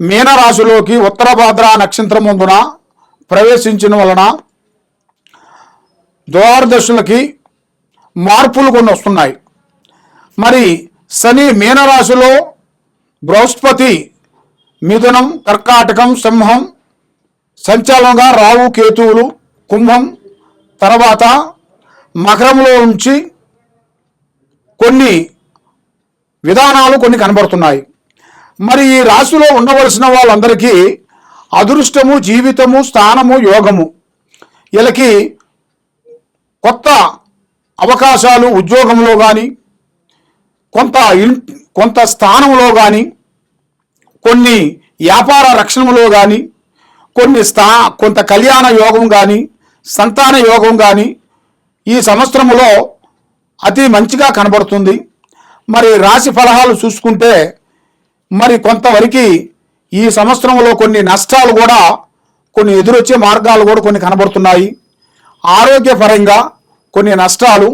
మీనరాశిలోకి ఉత్తరభద్ర నక్షత్రం ముందున ప్రవేశించిన వలన ద్వారదశులకి మార్పులు కొన్ని వస్తున్నాయి. మరి శని మీనరాశిలో బృహస్పతి మిథునం కర్కాటకం సింహం సంచాలంగా రావు కేతువులు కుంభం తర్వాత మకరంలో ఉంచి కొన్ని విధానాలు కొన్ని కనబడుతున్నాయి. మరి ఈ రాశిలో ఉండవలసిన వాళ్ళందరికీ అదృష్టము జీవితము స్థానము యోగము. వీళ్ళకి కొత్త అవకాశాలు ఉద్యోగంలో కానీ కొంత ఇన్ కొంత స్థానంలో కానీ కొన్ని వ్యాపార రక్షణలో కానీ కొన్ని స్థా కొంత కళ్యాణ యోగం కానీ సంతాన యోగం కానీ ఈ సంవత్సరములో అతి మంచిగా కనబడుతుంది. మరి రాశి ఫలహాలు చూసుకుంటే మరి కొంతవరకు ఈ సంవత్సరంలో కొన్ని నష్టాలు కూడా కొన్ని ఎదురొచ్చే మార్గాలు కూడా కొన్ని కనబడుతున్నాయి. ఆరోగ్యపరంగా కొన్ని నష్టాలు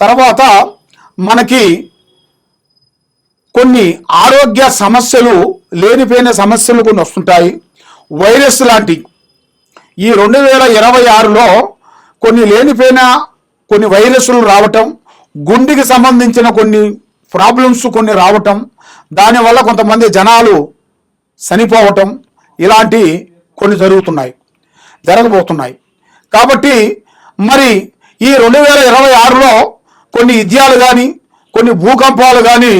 తర్వాత మనకి కొన్ని ఆరోగ్య సమస్యలు లేనిపోయిన సమస్యలు కొన్ని వస్తుంటాయి. వైరస్ లాంటి ఈ రెండు వేల ఇరవై ఆరులో కొన్ని లేనిపోయిన కొన్ని వైరస్లు రావటం గుండెకి సంబంధించిన కొన్ని ప్రాబ్లమ్స్ కొన్ని రావటం దానివల్ల కొంతమంది జనాలు చనిపోవటం ఇలాంటి కొన్ని జరుగుతున్నాయి జరగబోతున్నాయి. కాబట్టి మరి ఈ రెండు వేల ఇరవై ఆరులో కొన్ని విద్యాలు కానీ కొన్ని భూకంపాలు కానీ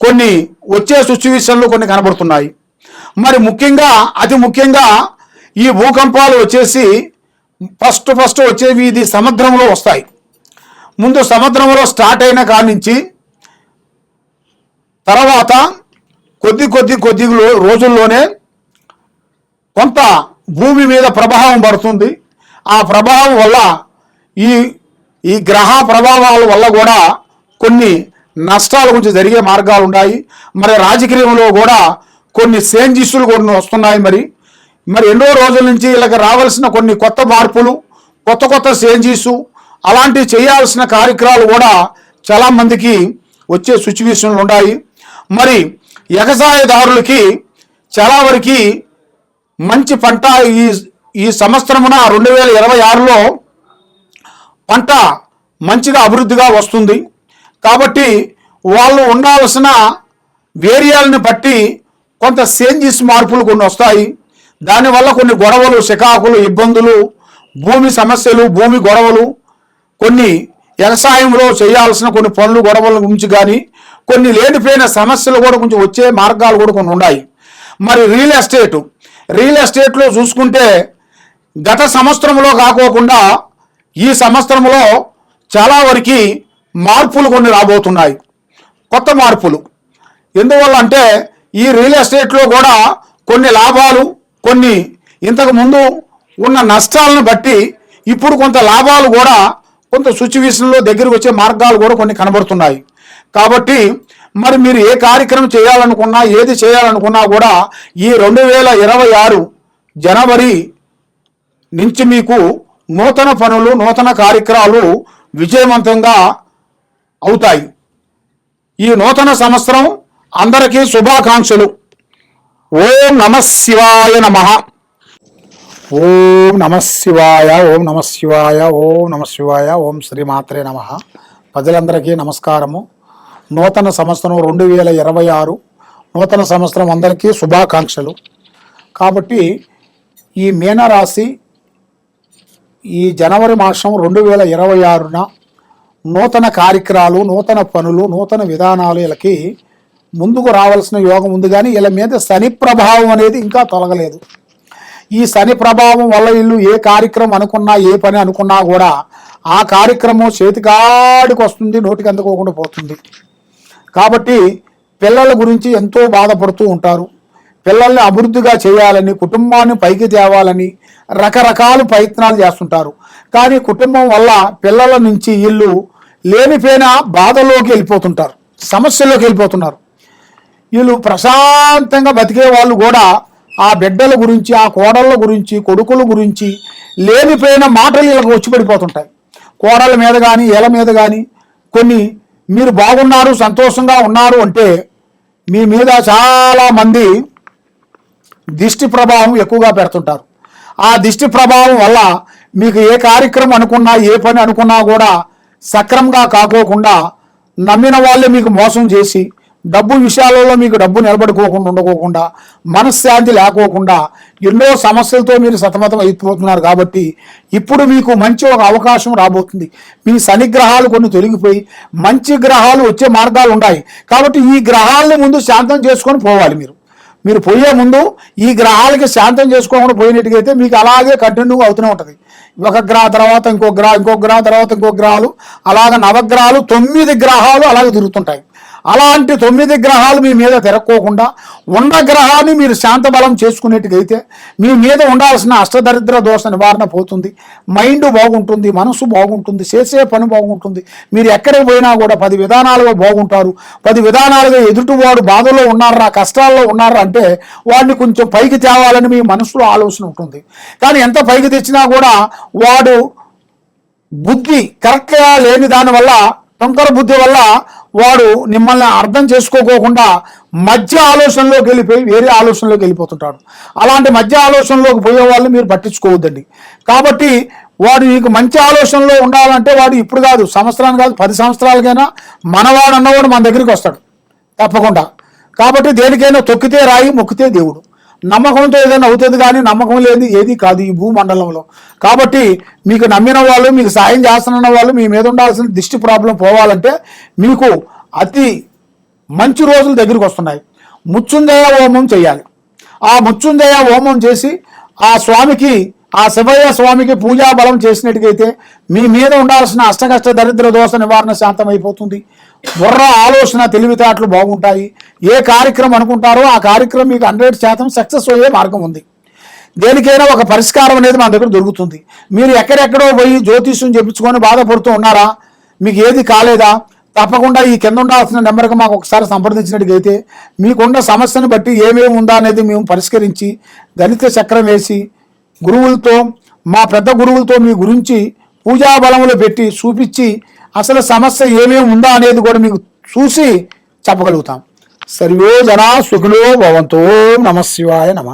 కొన్ని వచ్చే సిచ్యువేషన్లు కొన్ని కనబడుతున్నాయి. మరి ముఖ్యంగా అతి ముఖ్యంగా ఈ భూకంపాలు వచ్చేసి ఫస్ట్ ఫస్ట్ వచ్చేవి ఇది సముద్రంలో వస్తాయి. ముందు సముద్రంలో స్టార్ట్ అయిన కాడి నుంచి తర్వాత కొద్ది కొద్ది కొద్ది రోజుల్లోనే కొంత భూమి మీద ప్రభావం పడుతుంది. ఆ ప్రభావం వల్ల ఈ ఈ గ్రహ ప్రభావాల వల్ల కూడా కొన్ని నష్టాల గురించి జరిగే మార్గాలు ఉన్నాయి. మరి రాజకీయంలో కూడా కొన్ని సేంజిస్టులు కొన్ని వస్తున్నాయి మరి. మరి ఎన్నో రోజుల నుంచి ఇలాగ రావాల్సిన కొన్ని కొత్త మార్పులు కొత్త కొత్త చేంజెస్ అలాంటివి చేయాల్సిన కార్యక్రమాలు కూడా చాలా మందికి వచ్చే సిచ్యువేషన్లు ఉన్నాయి. మరి వ్యవసాయదారులకి చాలా వరకు మంచి పంట ఈ ఈ సంవత్సరమున రెండు వేల ఇరవై ఆరులో పంట మంచిగా అభివృద్ధిగా వస్తుంది. కాబట్టి వాళ్ళు ఉండాల్సిన వేరియాలని బట్టి కొంత చేంజెస్ మార్పులు కొన్ని వస్తాయి. దానివల్ల కొన్ని గొడవలు చికాకులు ఇబ్బందులు భూమి సమస్యలు భూమి గొడవలు కొన్ని వ్యవసాయంలో చేయాల్సిన కొన్ని పనులు గొడవల గురించి కానీ కొన్ని లేనిపోయిన సమస్యలు కూడా కొంచెం వచ్చే మార్గాలు కూడా కొన్ని ఉన్నాయి. మరి రియల్ ఎస్టేటు. రియల్ ఎస్టేట్లో చూసుకుంటే గత సంవత్సరంలో కాకోకుండా ఈ సంవత్సరంలో చాలా వరకు మార్పులు కొన్ని రాబోతున్నాయి. కొత్త మార్పులు. ఎందువల్ల అంటే ఈ రియల్ ఎస్టేట్లో కూడా కొన్ని లాభాలు కొన్ని ఇంతకుముందు ఉన్న నష్టాలను బట్టి ఇప్పుడు కొంత లాభాలు కూడా కొంత సిచ్యువేషన్లో దగ్గరకు వచ్చే మార్గాలు కూడా కొన్ని కనబడుతున్నాయి. కాబట్టి మరి మీరు ఏ కార్యక్రమం చేయాలనుకున్నా ఏది చేయాలనుకున్నా కూడా ఈ రెండు వేల ఇరవై ఆరు జనవరి నుంచి మీకు నూతన పనులు నూతన కార్యక్రమాలు విజయవంతంగా అవుతాయి. ఈ నూతన సంవత్సరం అందరికీ శుభాకాంక్షలు. ఓం నమ శివాయ నమ. ఓం నమ శివాయ ఓం నమ శివాయ ఓం నమ శివాయ ఓం శ్రీమాత్రే నమ. ప్రజలందరికీ నమస్కారము. నూతన సంవత్సరం రెండు వేల ఇరవై ఆరు. నూతన సంవత్సరం అందరికీ శుభాకాంక్షలు. కాబట్టి ఈ మీనరాశి ఈ జనవరి మాసం రెండు వేల ఇరవై ఆరున నూతన కార్యక్రమాలు నూతన పనులు నూతన విధానాలు వీళ్ళకి ముందుకు రావాల్సిన యోగం ఉంది కానీ వీళ్ళ మీద శని ప్రభావం అనేది ఇంకా తొలగలేదు. ఈ శని ప్రభావం వల్ల వీళ్ళు ఏ కార్యక్రమం అనుకున్నా ఏ పని అనుకున్నా కూడా ఆ కార్యక్రమం చేతికాడికి వస్తుంది నోటికి అందుకోకుండా పోతుంది. కాబట్టి పిల్లల గురించి ఎంతో బాధపడుతూ ఉంటారు. పిల్లల్ని అభివృద్ధిగా చేయాలని కుటుంబాన్ని పైకి తేవాలని రకరకాల ప్రయత్నాలు చేస్తుంటారు. కానీ కుటుంబం వల్ల పిల్లల నుంచి వీళ్ళు లేనిపోయిన బాధలోకి వెళ్ళిపోతుంటారు. సమస్యలోకి వెళ్ళిపోతున్నారు. వీళ్ళు ప్రశాంతంగా బతికే వాళ్ళు కూడా ఆ బిడ్డల గురించి ఆ కోడళ్ళ గురించి కొడుకుల గురించి లేనిపోయిన మాటలు వీళ్ళకి వచ్చి పడిపోతుంటాయి. మీద కానీ ఏల మీద కానీ కొన్ని మీరు బాగున్నారు సంతోషంగా ఉన్నారు అంటే మీ మీద చాలా మంది దిష్టి ప్రభావం ఎక్కువగా పెడుతుంటారు. ఆ దిష్టి ప్రభావం వల్ల మీకు ఏ కార్యక్రమం అనుకున్నా ఏ పని అనుకున్నా కూడా సక్రమంగా కాకోకుండా నమ్మిన వాళ్ళే మీకు మోసం చేసి డబ్బు విషయాలలో మీకు డబ్బు నిలబడుకోకుండా ఉండకోకుండా మనశ్శాంతి లేకోకుండా ఎన్నో సమస్యలతో మీరు సతమతం అయిపోతున్నారు కాబట్టి ఇప్పుడు మీకు మంచి ఒక అవకాశం రాబోతుంది. మీ శనిగ్రహాలు కొన్ని తొలగిపోయి మంచి గ్రహాలు వచ్చే మార్గాలు ఉన్నాయి కాబట్టి ఈ గ్రహాలను ముందు శాంతం చేసుకొని పోవాలి మీరు. మీరు పోయే ముందు ఈ గ్రహాలకి శాంతం చేసుకోకుండా పోయినట్టుగైతే మీకు అలాగే కంటిన్యూ అవుతూనే ఉంటుంది. ఒక గ్రహ తర్వాత ఇంకో గ్రహ ఇంకో గ్రహ తర్వాత ఇంకో గ్రహాలు అలాగే నవగ్రహాలు తొమ్మిది గ్రహాలు అలాగే తిరుగుతుంటాయి. అలాంటి తొమ్మిది గ్రహాలు మీ మీద తిరక్కోకుండా ఉన్న గ్రహాన్ని మీరు శాంత బలం చేసుకునేట్టుగైతే మీ మీద ఉండాల్సిన అష్టదరిద్ర దోష నివారణ పోతుంది. మైండ్ బాగుంటుంది మనసు బాగుంటుంది చేసే పని బాగుంటుంది. మీరు ఎక్కడికి పోయినా కూడా పది విధానాలుగా బాగుంటారు. పది విధానాలుగా ఎదుటివాడు బాధలో ఉన్నారా కష్టాల్లో ఉన్నారా అంటే వాడిని కొంచెం పైకి తేవాలని మీ మనసులో ఆలోచన ఉంటుంది. కానీ ఎంత పైకి తెచ్చినా కూడా వాడు బుద్ధి కరెక్ట్గా లేని దానివల్ల తొంకర బుద్ధి వల్ల వాడు మిమ్మల్ని అర్థం చేసుకోకోకుండా మధ్య ఆలోచనలోకి వెళ్ళిపోయి వేరే ఆలోచనలోకి వెళ్ళిపోతుంటాడు. అలాంటి మధ్య ఆలోచనలోకి పోయే వాళ్ళు మీరు పట్టించుకోవద్దండి. కాబట్టి వాడు మీకు మంచి ఆలోచనలో ఉండాలంటే వాడు ఇప్పుడు కాదు సంవత్సరాలు కాదు పది సంవత్సరాలకైనా మనవాడు అన్నవాడు మన దగ్గరికి వస్తాడు. తప్పకుండా. కాబట్టి దేనికైనా తొక్కితే రాయి మొక్కితే దేవుడు. నమ్మకంతో ఏదైనా అవుతుంది కానీ నమ్మకం లేని ఏది కాదు ఈ భూమండలంలో. కాబట్టి మీకు నమ్మిన వాళ్ళు మీకు సాయం చేస్తున్న వాళ్ళు మీ మీద ఉండాల్సిన దిష్టి ప్రాబ్లం పోవాలంటే మీకు అతి మంచి రోజులు దగ్గరికి వస్తున్నాయి. ముచ్చుంజయ హోమం చేయాలి. ఆ ముచ్చుంజయ హోమం చేసి ఆ స్వామికి ఆ శివయ్య స్వామికి పూజా బలం చేసినట్టుగైతే మీ మీద ఉండాల్సిన అష్టకష్ట దరిద్ర దోష నివారణ శాంతం అయిపోతుంది బుర్ర ఆలోచన తెలివితేటలు బాగుంటాయి. ఏ కార్యక్రమం అనుకుంటారో ఆ కార్యక్రమం మీకు హండ్రెడ్ శాతం సక్సెస్ అయ్యే మార్గం ఉంది. దేనికైనా ఒక పరిష్కారం అనేది మన దగ్గర దొరుకుతుంది. మీరు ఎక్కడెక్కడో పోయి జ్యోతిష్యం చెప్పించుకొని బాధపడుతూ ఉన్నారా? మీకు ఏది కాలేదా? తప్పకుండా ఈ కింద ఉండాల్సిన నెంబర్కి మాకు ఒకసారి సంప్రదించినట్టుగైతే మీకున్న సమస్యను బట్టి ఏమేమి ఉందా అనేది మేము పరిష్కరించి గణిత చక్రం వేసి గురువులతో మా పెద్ద గురువులతో మీ గురించి పూజా బలములు పెట్టి చూపించి అసలు సమస్య ఏమేమి ఉందా అనేది కూడా మీకు చూసి చెప్పగలుగుతాం. సర్వో జనా సుఖినో భవంతో నమ శివాయ నమ.